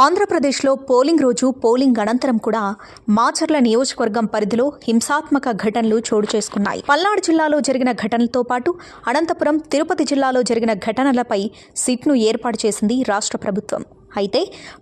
ఆంధ్రప్రదేశ్లో పోలింగ్ రోజు పోలింగ్ అనంతరం కూడా మాచర్ల నియోజకవర్గం పరిధిలో హింసాత్మక ఘటనలు చోటు చేసుకున్నాయి. పల్నాడు జిల్లాలో జరిగిన ఘటనలతో పాటు అనంతపురం తిరుపతి జిల్లాలో జరిగిన ఘటనలపై సిట్ను ఏర్పాటు చేసింది రాష్ట్ర ప్రభుత్వం. అయితే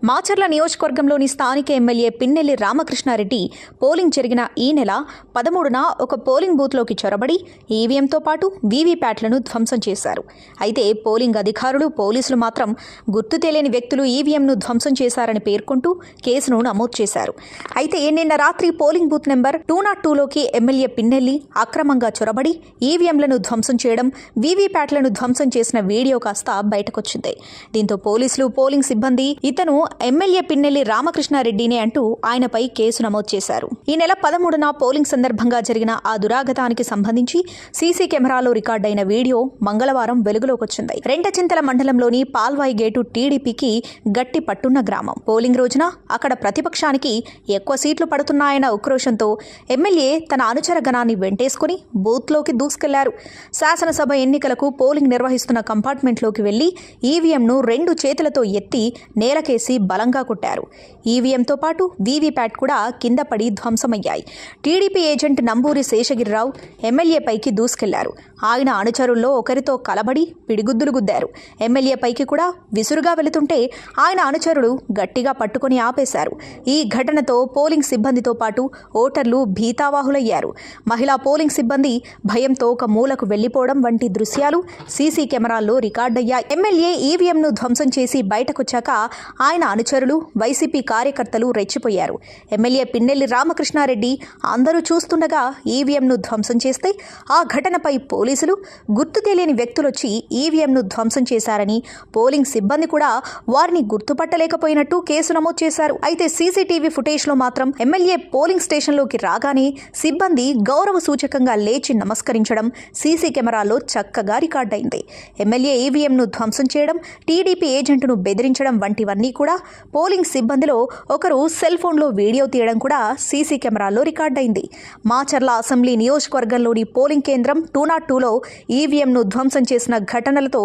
మాచర్ల నియోజకవర్గంలోని స్థానిక ఎమ్మెల్యే పిన్నెల్లి రామకృష్ణారెడ్డి పోలింగ్ జరిగిన ఈ నెల పదమూడున ఒక పోలింగ్ బూత్లోకి చొరబడి ఈవీఎంతో పాటు వీవీప్యాట్లను ధ్వంసం చేశారు. అయితే పోలింగ్ అధికారులు పోలీసులు మాత్రం గుర్తు తెలియని వ్యక్తులు ఈవీఎంను ధ్వంసం చేశారని పేర్కొంటూ కేసును నమోదు చేశారు. అయితే నిన్న రాత్రి polling booth number two naught టూలోకి MLA Pinnelli అక్రమంగా చొరబడి ఈవీఎంలను ధ్వంసం చేయడం వీవీప్యాట్లను ధ్వంసం చేసిన వీడియో కాస్త బయటకొచ్చింది. దీంతో పోలీసులు పోలింగ్ సిబ్బంది ఇతను ఎమ్మెల్యే పిన్నెల్లి రామకృష్ణారెడ్డినే అంటూ ఆయనపై కేసు నమోదు చేశారు. ఈ నెల పదమూడున పోలింగ్ సందర్భంగా జరిగిన ఆ దురాగతానికి సంబంధించి సీసీ కెమెరాలో రికార్డైన వీడియో మంగళవారం వెలుగులోకి వచ్చింది రెంటచింతల మండలంలోని పాల్వాయి గేటు టీడీపీకి గట్టి పట్టున్న గ్రామం. పోలింగ్ రోజున అక్కడ ప్రతిపక్షానికి ఎక్కువ సీట్లు పడుతున్నాయన్న ఉక్రోషంతో ఎమ్మెల్యే తన అనుచర గణాన్ని వెంటేసుకుని బూత్లోకి దూసుకెళ్ళారు. శాసనసభ ఎన్నికలకు పోలింగ్ నిర్వహిస్తున్న కంపార్ట్మెంట్లోకి వెళ్ళి ఈవీఎంను రెండు చేతులతో ఎత్తి నేలకేసి బలంగా కొట్టారు. ఈవీఎంతో పాటు వీవీప్యాట్ కూడా కింద పడి ధ్వంసమయ్యాయి. టీడీపీ ఏజెంట్ నంబూరి శేషగిరిరావు ఎమ్మెల్యేపైకి దూసుకెళ్ళారు. ఆయన అనుచరుల్లో ఒకరితో కలబడి పిడిగుద్దులు గుద్దారు. ఎమ్మెల్యే పైకి కూడా విసురుగా వెళుతుంటే ఆయన అనుచరులు గట్టిగా పట్టుకొని ఆపేశారు. ఈ ఘటనతో పోలింగ్ సిబ్బందితో పాటు ఓటర్లు భీతావాహులయ్యారు. మహిళా పోలింగ్ సిబ్బంది భయంతో ఒక మూలకు వెళ్ళిపోవడం వంటి దృశ్యాలు సీసీ కెమెరాల్లో రికార్డయ్యాయి. ఎమ్మెల్యే ఈవీఎంను ధ్వంసం చేసి బయటకొచ్చాక ఆయన అనుచరులు వైసీపీ కార్యకర్తలు రెచ్చిపోయారు. ఎమ్మెల్యే పిన్నెల్లి రామకృష్ణారెడ్డి అందరూ చూస్తుండగా ఈవీఎంను ధ్వంసం చేస్తే ఆ ఘటనపై పోలీసులు గుర్తు తెలియని వ్యక్తులొచ్చి ఈవీఎంను ధ్వంసం చేశారని పోలింగ్ సిబ్బంది కూడా వారిని గుర్తుపట్టలేకపోయినట్టు కేసు నమోదు చేశారు. అయితే సీసీటీవీ ఫుటేజ్లో మాత్రం ఎమ్మెల్యే పోలింగ్ స్టేషన్లోకి రాగానే సిబ్బంది గౌరవ సూచకంగా లేచి నమస్కరించడం సీసీ కెమెరాలో చక్కగా రికార్డైంది ఎమ్మెల్యే ఈవీఎంను ధ్వంసం చేయడం టీడీపీ ఏజెంట్ను బెదిరించడం వంటివన్నీ కూడా పోలింగ్ సిబ్బందిలో ఒకరు సెల్ ఫోన్లో వీడియో తీయడం కూడా సీసీ కెమెరాలో రికార్డైంది మాచర్ల అసెంబ్లీ నియోజకవర్గంలోని పోలింగ్ కేంద్రం టూ నాట్ టూలో ఈవీఎంను ధ్వంసం చేసిన ఘటనలతో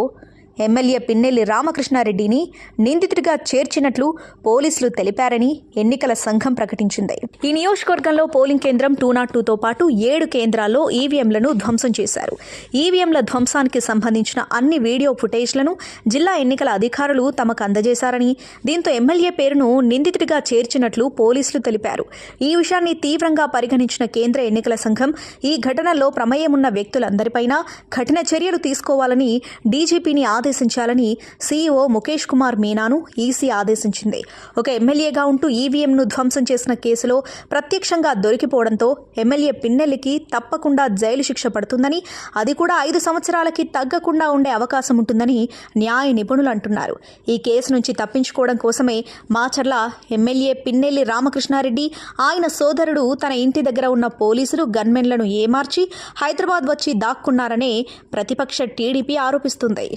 ఎమ్మెల్యే పిన్నెల్లి రామకృష్ణారెడ్డిని నిందితుడిగా చేర్చినట్లు పోలీసులు తెలిపారని ఎన్నికల సంఘం ప్రకటించింది. ఈ నియోజకవర్గంలో పోలింగ్ కేంద్రం టూ నాట్ టూతో పాటు ఏడు కేంద్రాల్లో ఈవీఎంలను ధ్వంసం చేశారు. ఈవీఎంల ధ్వంసానికి సంబంధించిన అన్ని వీడియో ఫుటేజ్లను జిల్లా ఎన్నికల అధికారులు తమకు అందజేశారని దీంతో ఎమ్మెల్యే పేరును నిందితుడిగా చేర్చినట్లు పోలీసులు తెలిపారు. ఈ విషయాన్ని తీవ్రంగా పరిగణించిన కేంద్ర ఎన్నికల సంఘం ఈ ఘటనలో ప్రమేయం ఉన్న వ్యక్తులందరిపైన కఠిన చర్యలు తీసుకోవాలని డీజీపీని ఆదేశించాలని సీఈఓ ముఖేష్ కుమార్ మీనాను ఈసీ ఆదేశించింది. ఒక ఎమ్మెల్యేగా ఉంటూ ఈవీఎంను ధ్వంసం చేసిన కేసులో ప్రత్యక్షంగా దొరికిపోవడంతో ఎమ్మెల్యే పిన్నెల్లికి తప్పకుండా జైలు శిక్ష పడుతుందని అది కూడా ఐదు సంవత్సరాలకి తగ్గకుండా ఉండే అవకాశం ఉంటుందని న్యాయ నిపుణులు అంటున్నారు. ఈ కేసు నుంచి తప్పించుకోవడం కోసమే మాచర్ల ఎమ్మెల్యే పిన్నెల్లి రామకృష్ణారెడ్డి ఆయన సోదరుడు తన ఇంటి దగ్గర ఉన్న పోలీసులు గన్మెన్లను ఏమార్చి హైదరాబాద్ వచ్చి దాక్కున్నారనే ప్రతిపక్ష టీడీపీ ఆరోపిస్తుంది.